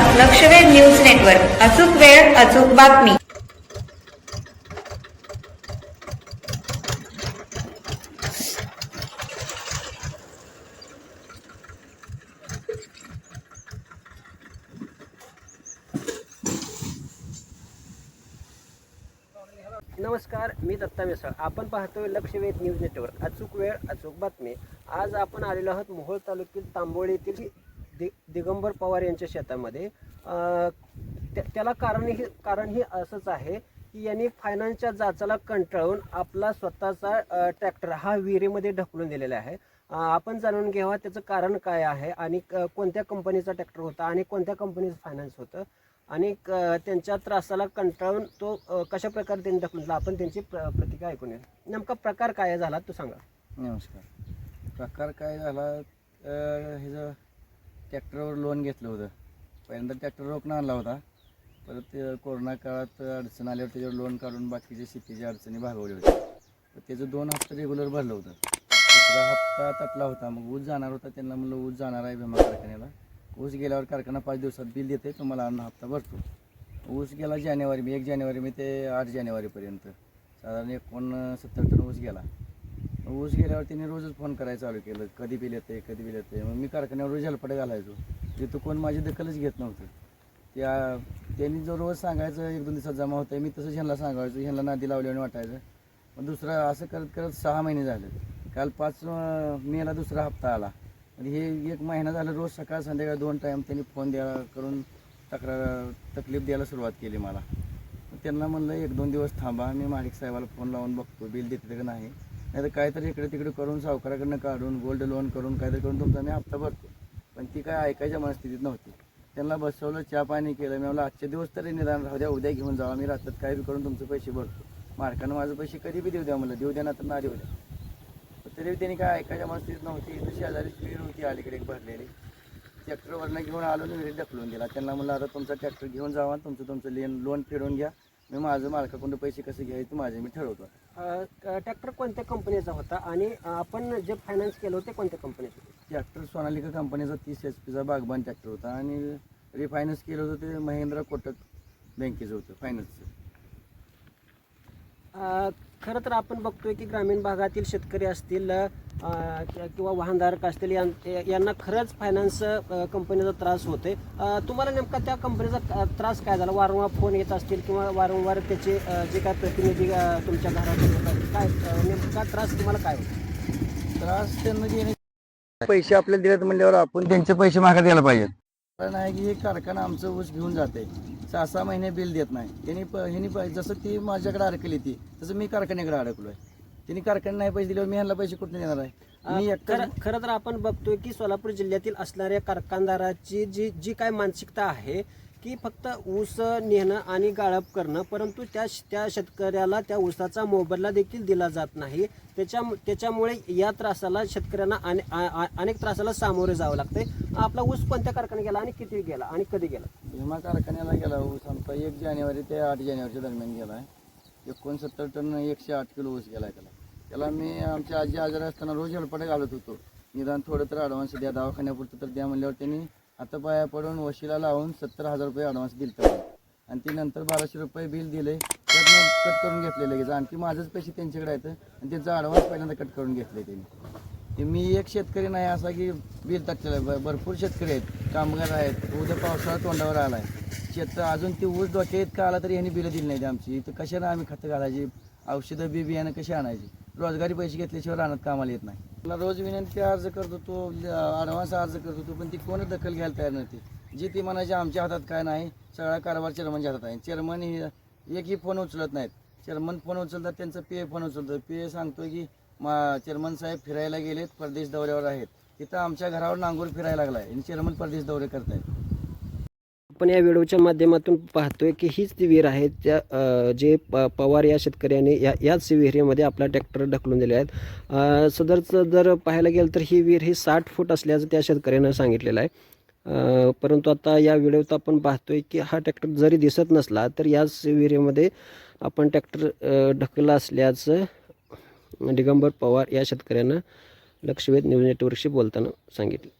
लक्षवेध news network. अचूक वेळ अचूक बातमी. नमस्कार मी दत्ता मिसळ. आपण पाहतोय लक्षवेध न्यूज नेटवर्क. अचूक वेळ अचूक बातमी. आज आपण आलेलो आहोत मोहोळ तालुक्यातील तांबोळी येथील दि दिगंबर पवार यांच्या शेतामध्ये त्या- त्याला कारण हे कारण हे असंच आहे की यांनी फायनान्सच्या जाचाला कंटाळून आपला स्वतःचा ट्रॅक्टर हा विहिरीमध्ये ढकलून दिलेला आहे. आपण जाणून घ्यावा त्याचं कारण काय आहे आणि क- कोणत्या कंपनीचा ट्रॅक्टर होता आणि कोणत्या कंपनीचं फायनान्स होतं. आणि क- त्यांच्या त्रासाला कंटाळून तो कशा प्रकारे त्यांनी ढकलून दिला आपण त्यांची प्र प्रतिक्रिया ऐकून येईल नेमका प्रकार काय झाला तो सांगा. नमस्कार. प्रकार काय झाला? ह्याचं ट्रॅक्टरवर लोन घेतलं होतं. पहिल्यांदा ट्रॅक्टर रोखणं आणला होता. परत कोरोना काळात अडचण आल्यावर त्याच्यावर लोन काढून बाकीचे शेतीच्या अडचणी भागवल्या होत्या. तर त्याचं दोन हप्ते रेग्युलर भरलं होतं. दुसरा हप्ता तटला होता. मग ऊस जाणार होता. त्यांना म्हणलं ऊस जाणार आहे विमा कारखान्याला. ऊस गेल्यावर कारखाना पाच दिवसात बिल देते. तुम्हाला अन्न हप्ता भरतो. ऊस गेला जानेवारी मी एक जानेवारी मी ते आठ जानेवारीपर्यंत. साधारण एकोणसत्तर टन ऊस गेला. ऊस गेल्यावर त्यांनी रोजच फोन करायला चालू केलं. कधी बिल येते कधी बिल येते मग मी कारखान्यावर रोज हेलपाटे घालायचो. तिथं कोण माझी दखलच घेत नव्हतं. त्या त्यांनी जो रोज सांगायचं एक दोन दिवसात जमा होतं मी तसंच ह्यांना सांगायचो ह्यांना नादी लावल्याने वाटायचं. मग दुसरं असं करत करत सहा महिने झाले. काल पाच मेला दुसरा हप्ता आला. आणि हे एक महिना झाला रोज सकाळ संध्याकाळ दोन टाईम त्यांनी फोन द्या करून तक्रार तकलीफ द्यायला सुरुवात केली मला. मग त्यांना म्हणलं एक दोन दिवस थांबा. मी माणिक साहेबाला फोन लावून बघतो. बिल देते का नाही? नाही तर काहीतरी इकडे तिकडे करून सावकाराकडनं काढून गोल्ड लोन करून काहीतरी करून तुमचा मी हप्ता भरतो. पण ती काय ऐकायच्या मनस्थितीत नव्हती. त्यांना बसवलं चहा पाणी केलं. मी म्हणलं आजचे दिवस तरी निदान राहू द्या उद्या घेऊन जावा. मी राहतात काय बी करून तुमचे पैसे भरतो. मार्कानं माझे पैसे कधी बी देऊ द्या म्हणलं. देऊ द्या ना तर ना देऊ द्या. तरी त्यांनी काय ऐकायच्या मनस्थितीत नव्हती. इथं आजारी स्पीड होती अलीकडे एक भरलेली. ट्रॅक्टरवरनं घेऊन आलो आणि विहिरीत ढकलून दिला. त्यांना म्हणलं आता तुमचा ट्रॅक्टर घेऊन जावा आणि तुमचं तुमचं लेन लोन फेडून घ्या. मी माझं मालकाकडून पैसे कसे घ्यायचे माझे मी ठरवतो. ट्रॅक्टर कोणत्या कंपनीचा होता आणि आपण जे फायनान्स केलं होते कोणत्या कंपनीचं? ट्रॅक्टर सोनालिका कंपनीचा तीस एच पीचा बागबान ट्रॅक्टर होता आणि रिफायनान्स केलं होतं ते महिंद्रा कोटक बँकेचं होतं फायनान्सचं अ, खरं तर आपण बघतोय की ग्रामीण भागातील शेतकरी असतील अ, किंवा वाहनधारक असतील यां- यांना खरंच फायनान्स कंपनीचा त्रास होते तुम्हाला नेमका त्या कंपनीचा क- त्रास काय झाला? वारंवार फोन येत असतील किंवा वारंवार त्याचे जे काय प्रतिनिधी तुमच्या घरात येतात काय नेमका त्रास तुम्हाला काय होतो? त्रास त्यांना पैसे आपल्याला दिलेत म्हणल्यावर आपण त्यांचे पैसे मागा द्यायला पाहिजेत कारण आहे की हे कारखाना आमचं ऊस घेऊन जाते सहा सहा महिने बिल देत नाही. त्यांनी प ह्यांनी प- जसं ती माझ्याकडे अडकली ती तसं मी कारखान्याकडे अडकलो आहे त्यांनी कारखान्यात नाही पैसे दिल्यावर मी ह्यांना पैसे कुठून देणार आहे? मी एकटा खरं खरं तर आपण बघतोय की सोलापूर जिल्ह्यातील असणाऱ्या कारखानदाराची जी जी काय मानसिकता आहे की फक्त ऊस नेणं आणि गाळप करणं परंतु त्या त्या शेतकऱ्याला त्या ऊसाचा मोबदला देखील दिला जात नाही. त्याच्या त्याच्यामुळे या त्रासाला शेतकऱ्यांना अने- अनेक त्रासाला सामोरे जावं लागतंय. आपला ऊस कोणत्या कारखान्यात गेला आणि किती गेला आणि कधी गेला? भीमा कारखान्याला गेला ऊस आमचा. एक जानेवारी ते आठ जानेवारीच्या दरम्यान गेला. आहे एकोणसत्तर टन एकशे आठ किलो ऊस गेला आहे त्याला. त्याला मी आमच्या आजी आजार असताना रोज हेलपाटे घालत होतो. निदान थोडं तर ॲडव्हान्स द्या दवाखान्यापुरतं तर द्या म्हणल्यावर त्यांनी हातापाया पडून वशिला लावून सत्तर हजार रुपये ॲडव्हान्स दिलं आणि ती नंतर बाराशे रुपये बिल दिले त्यातनं कट करून घेतले लगेच. आणखी माझेच पैसे त्यांच्याकडे आहेत आणि त्यांचा ॲडव्हान्स पहिल्यांदा कट करून घेतले त्यांनी. ते मी एक शेतकरी नाही असा की बिल टाकलेला आहे. भरपूर शेतकरी आहेत. कामगार आहेत. उद्या पावसाळा तोंडावर आला आहे शेत अजून ती ऊस डोक्या इतका आला तरी यांनी बिलं दिली नाही आमची. इथं कशानं आम्ही खतं घालायची? औषधं बी बियाणं कशी आणायची? रोजगारी पैसे घेतल्याशिवाय आणत कामाला येत नाही. मला रोज विनंती अर्ज करतो तो ॲडव्हान्स अर्ज करतो तो पण ती कोण दखल घ्यायला तयार नव्हती. जी ती म्हणायची आमच्या हातात काय नाही सगळा कारभार चेअरमनच्या हातात आहे. चेअरमन ही एकही फोन उचलत नाहीत. चेअरमन फोन उचलतात त्यांचं पी ए फोन उचलतो पी ए सांगतो की मा चेअरमन साहेब फिरायला गेलेत परदेश दौऱ्यावर आहेत. तिथं आमच्या घरावर नांगूर फिरायला लागला आहे आणि चेअरमन परदेश दौरे करतायत. आपण या व्हिडिओच्या माध्यमातून पाहतोय की हीच ती विहीर आहे त्या जे प पवार या शेतकऱ्याने या याच विहिरीमध्ये आपला ट्रॅक्टर ढकलून दिले आहेत. सदरचं जर पाहायला गेलं तर ही विहीर ही साठ फूट असल्याचं त्या शेतकऱ्यानं सांगितलेलं आहे. परंतु आता या व्हिडिओत आपण पाहतोय की हा ट्रॅक्टर जरी दिसत नसला तर याच विहिरीमध्ये आपण ट्रॅक्टर ढकलला असल्याचं दिगंबर पवार या शेतकऱ्यानं लक्षवेध न्यूज नेटवर्कशी बोलताना सांगितलं.